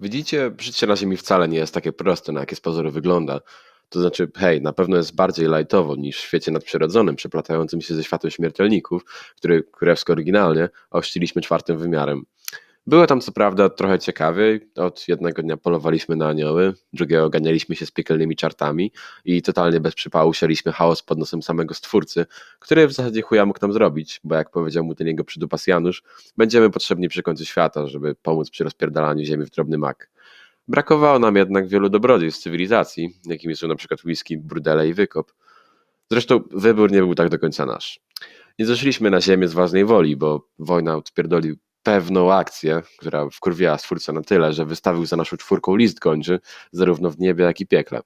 Widzicie, życie na Ziemi wcale nie jest takie proste, na jakie z pozoru wygląda. To znaczy, hej, na pewno jest bardziej lajtowo niż w świecie nadprzyrodzonym, przeplatającym się ze światem śmiertelników, który królewsko oryginalnie ochrzciliśmy czwartym wymiarem. Było tam co prawda trochę ciekawiej. Od jednego dnia polowaliśmy na anioły, drugiego ganialiśmy się z piekielnymi czartami i totalnie bez przypału sialiśmy chaos pod nosem samego stwórcy, który w zasadzie chuja mógł nam zrobić, bo jak powiedział mu ten jego przydupas Janusz, będziemy potrzebni przy końcu świata, żeby pomóc przy rozpierdalaniu ziemi w drobny mak. Brakowało nam jednak wielu dobrodziejstw cywilizacji, jakimi są na przykład whisky, burdele i wykop. Zresztą wybór nie był tak do końca nasz. Nie zeszliśmy na ziemię z własnej woli, bo wojna odpierdolił pewną akcję, która wkurwiała stwórcę na tyle, że wystawił za naszą czwórką list gończy, zarówno w niebie, jak i piekle.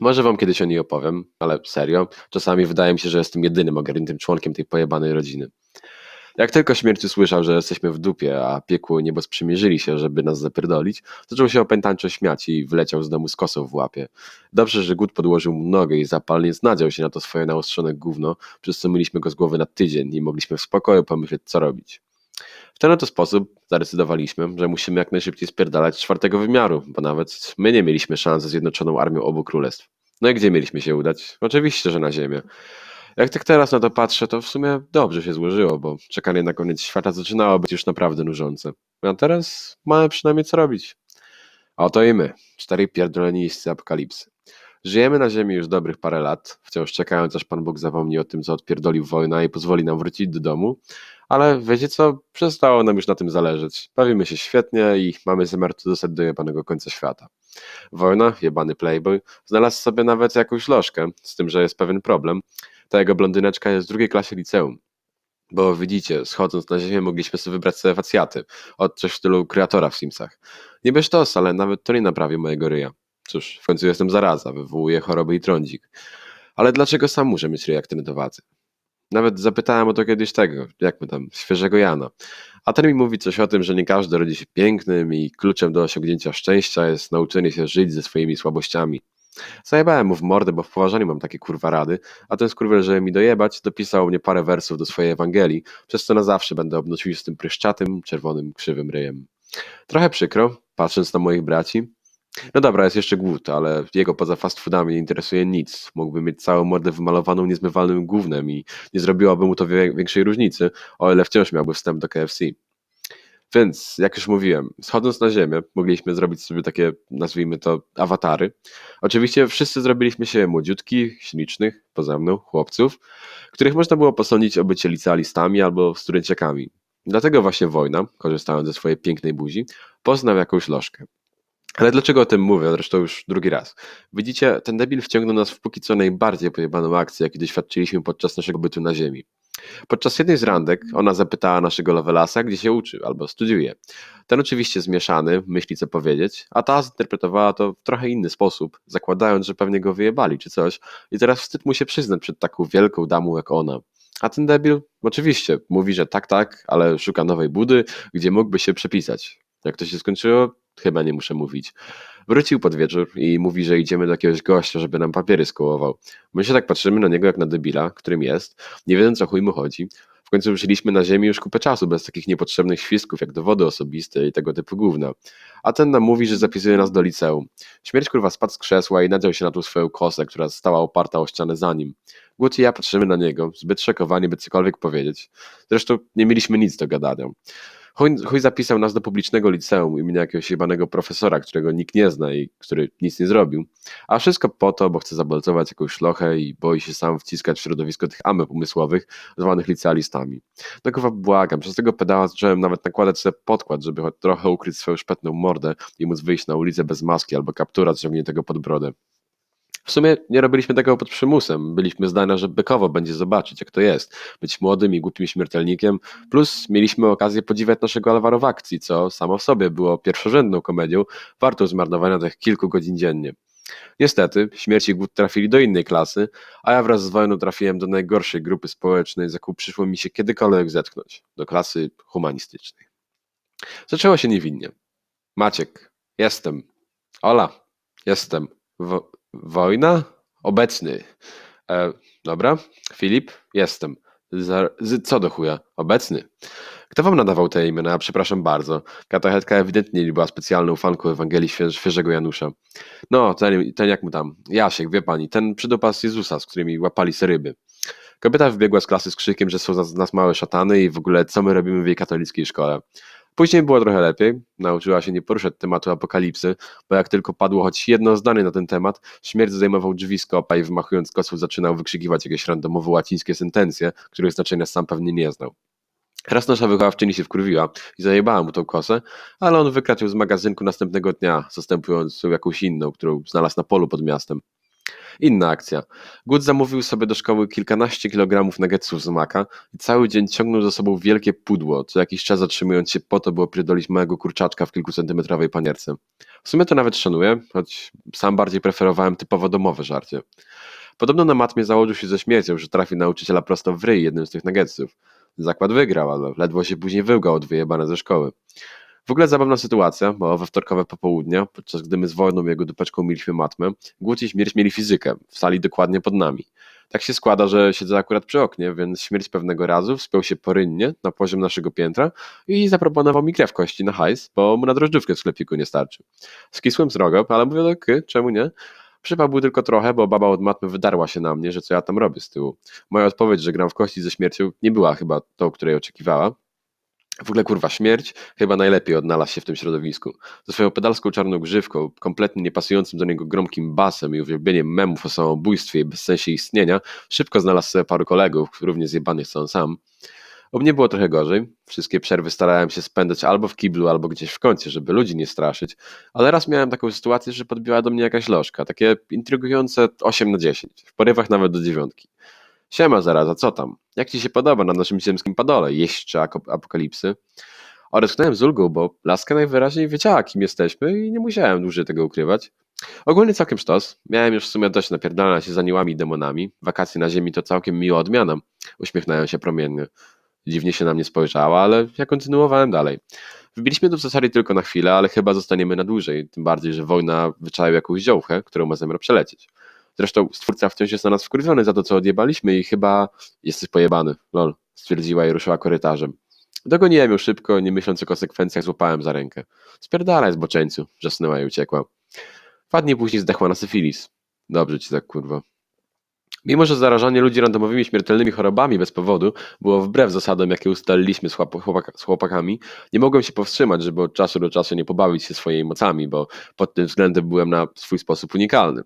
Może wam kiedyś o niej opowiem, ale serio, czasami wydaje mi się, że jestem jedynym ogarniętym członkiem tej pojebanej rodziny. Jak tylko śmierć usłyszał, że jesteśmy w dupie, a piekło niebo sprzymierzyli się, żeby nas zapierdolić, zaczął się opętańczo śmiać i wyleciał z domu z kosą w łapie. Dobrze, że Gut podłożył mu nogę i zapalnie znadział się na to swoje naostrzone gówno, przez co myliśmy go z głowy na tydzień i mogliśmy w spokoju pomyśleć, co robić. Ten oto sposób zadecydowaliśmy, że musimy jak najszybciej spierdalać czwartego wymiaru, bo nawet my nie mieliśmy szans ze Zjednoczoną Armią obu królestw. No i gdzie mieliśmy się udać? Oczywiście, że na Ziemię. Jak tak teraz na to patrzę, to w sumie dobrze się złożyło, bo czekanie na koniec świata zaczynało być już naprawdę nużące. A teraz mamy przynajmniej co robić. A oto i my, cztery pierdoleni apokalipsy. Żyjemy na Ziemi już dobrych parę lat, wciąż czekając, aż Pan Bóg zapomni o tym, co odpierdolił wojna i pozwoli nam wrócić do domu, ale wiecie co, przestało nam już na tym zależeć. Bawimy się świetnie i mamy zamiar tu dostać do jebanego końca świata. Wojna, jebany playboy, znalazł sobie nawet jakąś lożkę, z tym, że jest pewien problem. Ta jego blondyneczka jest w drugiej klasie liceum. Bo widzicie, schodząc na ziemię mogliśmy sobie wybrać sobie facjaty, od coś w stylu kreatora w Simsach. Nie sztos, ale nawet to nie naprawi mojego ryja. Cóż, w końcu jestem zaraza, wywołuję choroby i trądzik. Ale dlaczego sam muszę mieć ryj jak ten do? Nawet zapytałem o to kiedyś tego, jak my tam, świeżego Jana. A ten mi mówi coś o tym, że nie każdy rodzi się pięknym i kluczem do osiągnięcia szczęścia jest nauczenie się żyć ze swoimi słabościami. Zajebałem mu w mordę, bo w poważaniu mam takie kurwa rady, a ten skurwiel, żeby mi dojebać, dopisał mnie parę wersów do swojej Ewangelii, przez co na zawsze będę obnosił z tym pryszczatym, czerwonym, krzywym ryjem. Trochę przykro, patrząc na moich braci, no dobra, jest jeszcze głód, ale jego poza fast foodami nie interesuje nic. Mógłby mieć całą mordę wymalowaną niezmywalnym gównem i nie zrobiłoby mu to większej różnicy, o ile wciąż miałby wstęp do KFC. Więc, jak już mówiłem, schodząc na ziemię, mogliśmy zrobić sobie takie, nazwijmy to, awatary. Oczywiście wszyscy zrobiliśmy się młodziutkich, ślicznych, poza mną, chłopców, których można było posądzić o bycie licealistami albo studenciakami. Dlatego właśnie wojna, korzystając ze swojej pięknej buzi, poznał jakąś lożkę. Ale dlaczego o tym mówię? Zresztą już drugi raz. Widzicie, ten debil wciągnął nas w póki co najbardziej pojebaną akcję, jakiej doświadczyliśmy podczas naszego bytu na Ziemi. Podczas jednej z randek ona zapytała naszego Lovelasa, gdzie się uczy albo studiuje. Ten oczywiście zmieszany, myśli co powiedzieć, a ta zinterpretowała to w trochę inny sposób, zakładając, że pewnie go wyjebali czy coś i teraz wstyd mu się przyznać przed taką wielką damą jak ona. A ten debil oczywiście mówi, że tak, tak, ale szuka nowej budy, gdzie mógłby się przepisać. Jak to się skończyło? Chyba nie muszę mówić. Wrócił pod wieczór i mówi, że idziemy do jakiegoś gościa, żeby nam papiery skołował. My się tak patrzymy na niego jak na debila, którym jest, nie wiedząc o chuj mu chodzi. W końcu ruszyliśmy na ziemi już kupę czasu, bez takich niepotrzebnych świstków jak dowody osobiste i tego typu gówna. A ten nam mówi, że zapisuje nas do liceum. Śmierć kurwa spadł z krzesła i nadział się na tą swoją kosę, która stała oparta o ścianę za nim. Głód i ja patrzymy na niego, zbyt szokowani, by cokolwiek powiedzieć. Zresztą nie mieliśmy nic do gadania. Chuj, zapisał nas do publicznego liceum imienia jakiegoś jebanego profesora, którego nikt nie zna i który nic nie zrobił. A wszystko po to, bo chce zabalcować jakąś szlochę i boi się sam wciskać w środowisko tych ameb umysłowych, zwanych licealistami. No kurwa błagam, przez tego pedała zacząłem nawet nakładać sobie podkład, żeby trochę ukryć swoją szpetną mordę i móc wyjść na ulicę bez maski albo kaptura zciągniętego pod brodę. W sumie nie robiliśmy tego pod przymusem. Byliśmy zdania, że bykowo będzie zobaczyć, jak to jest. Być młodym i głupim śmiertelnikiem, plus mieliśmy okazję podziwiać naszego Alvaro w akcji, co samo w sobie było pierwszorzędną komedią, wartą zmarnowania tych kilku godzin dziennie. Niestety, śmierć i głód trafili do innej klasy, a ja wraz z wojną trafiłem do najgorszej grupy społecznej, z jaką przyszło mi się kiedykolwiek zetknąć, do klasy humanistycznej. Zaczęło się niewinnie. Maciek, jestem. Ola, jestem. Wo Wojna? Obecny. E, dobra. Filip? Jestem. z, co do chuja? Obecny. Kto wam nadawał te imiona? Przepraszam bardzo. Katachetka ewidentnie nie była specjalną fanką Ewangelii Świę- Świeżego Janusza. No, ten, ten jak mu tam, Jasiek, wie pani, ten przydupas Jezusa, z którymi łapali se ryby. Kobieta wybiegła z klasy z krzykiem, że są z nas małe szatany i w ogóle co my robimy w jej katolickiej szkole. Później było trochę lepiej, nauczyła się nie poruszać tematu apokalipsy, bo jak tylko padło choć jedno zdanie na ten temat, śmierć zajmował drzwi z kopa i wymachując kosą zaczynał wykrzykiwać jakieś randomowo łacińskie sentencje, których znaczenia sam pewnie nie znał. Raz nasza wychowawczyni się wkurwiła i zajebała mu tą kosę, ale on wykradł ją z magazynku następnego dnia, zastępując ją jakąś inną, którą znalazł na polu pod miastem. Inna akcja. Good zamówił sobie do szkoły kilkanaście kilogramów nuggetsów z maka i cały dzień ciągnął za sobą wielkie pudło, co jakiś czas zatrzymując się po to, by opierdolić małego kurczaczka w kilkucentymetrowej panierce. W sumie to nawet szanuję, choć sam bardziej preferowałem typowo domowe żarcie. Podobno na matmie założył się ze śmiercią, że trafi nauczyciela prosto w ryj jednym z tych nuggetsów. Zakład wygrał, ale ledwo się później wyłgał od wyjebane ze szkoły. W ogóle zabawna sytuacja, bo we wtorkowe popołudnia, podczas gdy my z wojną jego dupeczką mieliśmy matmę, Głód i śmierć mieli fizykę, w sali dokładnie pod nami. Tak się składa, że siedzę akurat przy oknie, więc śmierć pewnego razu wspiął się porynnie na poziom naszego piętra i zaproponował mi krew kości na hajs, bo mu na drożdżówkę w sklepiku nie starczy. Skisłem srogo, ale mówię, no ky, czemu nie? Przypał był tylko trochę, bo baba od matmy wydarła się na mnie, że co ja tam robię z tyłu. Moja odpowiedź, że gram w kości ze śmiercią, nie była chyba tą, której oczekiwała. W ogóle kurwa śmierć chyba najlepiej odnalazł się w tym środowisku. Ze swoją pedalską czarną grzywką, kompletnie niepasującym do niego gromkim basem i uwielbieniem memów o samobójstwie i bezsensie istnienia, szybko znalazł sobie paru kolegów, równie zjebanych co on sam. U mnie było trochę gorzej. Wszystkie przerwy starałem się spędzać albo w kiblu, albo gdzieś w kącie, żeby ludzi nie straszyć. Ale raz miałem taką sytuację, że podbiła do mnie jakaś lożka, takie intrygujące 8 na 10, w porywach nawet do dziewiątki. Siema zaraza, co tam? Jak ci się podoba na naszym ziemskim padole, jeźdźcze apokalipsy? Odetchnąłem z ulgą, bo laska najwyraźniej wiedziała, kim jesteśmy i nie musiałem dłużej tego ukrywać. Ogólnie całkiem sztos. Miałem już w sumie dość napierdalania się z aniołami i demonami. Wakacje na ziemi to całkiem miła odmiana. Uśmiechnąłem się promiennie. Dziwnie się na mnie spojrzała, ale ja kontynuowałem dalej. Wbiliśmy w zasadzie tylko na chwilę, ale chyba zostaniemy na dłużej. Tym bardziej, że wojna wyczaił jakąś ziołchę, którą ma zamiar przelecieć. Zresztą stwórca wciąż jest na nas wkurwiony za to, co odjebaliśmy i chyba jesteś pojebany, lol, stwierdziła i ruszyła korytarzem. Dogoniłem ją szybko, nie myśląc o konsekwencjach, złapałem za rękę. Spierdalaj, zboczeńcu, wrzasnęła i uciekła. Dwa później zdechła na syfilis. Dobrze ci tak, kurwa. Mimo, że zarażanie ludzi randomowymi śmiertelnymi chorobami bez powodu było wbrew zasadom, jakie ustaliliśmy z, chłop- chłopaka- z chłopakami, nie mogłem się powstrzymać, żeby od czasu do czasu nie pobawić się swoimi mocami, bo pod tym względem byłem na swój sposób unikalny.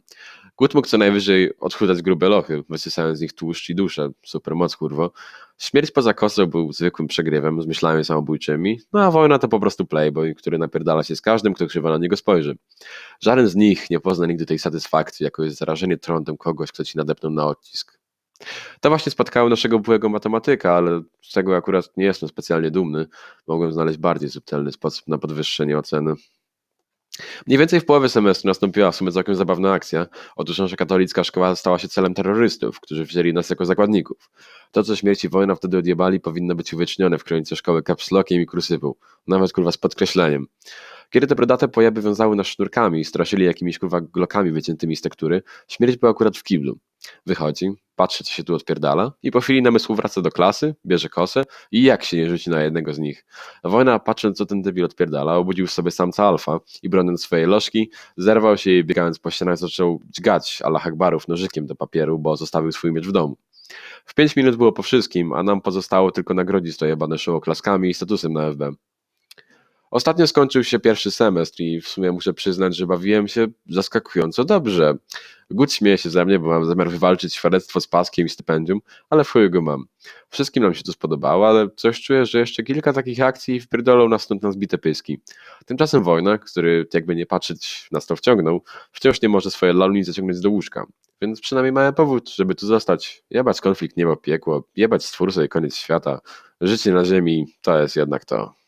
Głód mógł co najwyżej odchudzać grube lochy, wysysając z nich tłuszcz i duszę. Super moc, kurwo. Śmierć poza kosą był zwykłym przegrywem z myślami samobójczymi, no a wojna to po prostu playboy, który napierdala się z każdym, kto krzywo na niego spojrzy. Żaden z nich nie pozna nigdy tej satysfakcji, jaką jest zarażenie trądem kogoś, kto ci nadepnął na odcisk. To właśnie spotkało naszego byłego matematyka, ale z tego akurat nie jestem specjalnie dumny. Mogłem znaleźć bardziej subtelny sposób na podwyższenie oceny. Mniej więcej w połowie semestru nastąpiła w sumie całkiem zabawna akcja. Otóż nasza katolicka szkoła stała się celem terrorystów, którzy wzięli nas jako zakładników. To, co śmierci wojna wtedy odjebali, powinno być uwiecznione w kronice szkoły kapslokiem i krusywą. Nawet kurwa z podkreśleniem. Kiedy te brodate pojeby wiązały nas sznurkami i straszyli jakimiś kurwa glokami wyciętymi z tektury, śmierć była akurat w kiblu. Wychodzi, patrzy co się tu odpierdala i po chwili namysłu wraca do klasy, bierze kosę i jak się nie rzuci na jednego z nich. Wojna, patrząc co ten debil odpierdala, obudził sobie samca alfa i broniąc swojej lożki, zerwał się i biegając po ścianach zaczął dźgać Allah Akbarów nożykiem do papieru, bo zostawił swój miecz w domu. W pięć minut było po wszystkim, a nam pozostało tylko nagrodzić to jebane show oklaskami i statusem na FB. Ostatnio skończył się pierwszy semestr i w sumie muszę przyznać, że bawiłem się zaskakująco dobrze. Gut śmieje się ze mnie, bo mam zamiar wywalczyć świadectwo z paskiem i stypendium, ale w go mam. Wszystkim nam się to spodobało, ale coś czuję, że jeszcze kilka takich akcji wpierdolą nas stąd zbite pyski. Tymczasem wojna, który jakby nie patrzeć nas to wciągnął, wciąż nie może swoje laluni zaciągnąć do łóżka. Więc przynajmniej mamy powód, żeby tu zostać. Jebać konflikt niebo piekło, jebać stwórcę i koniec świata. Życie na ziemi to jest jednak to.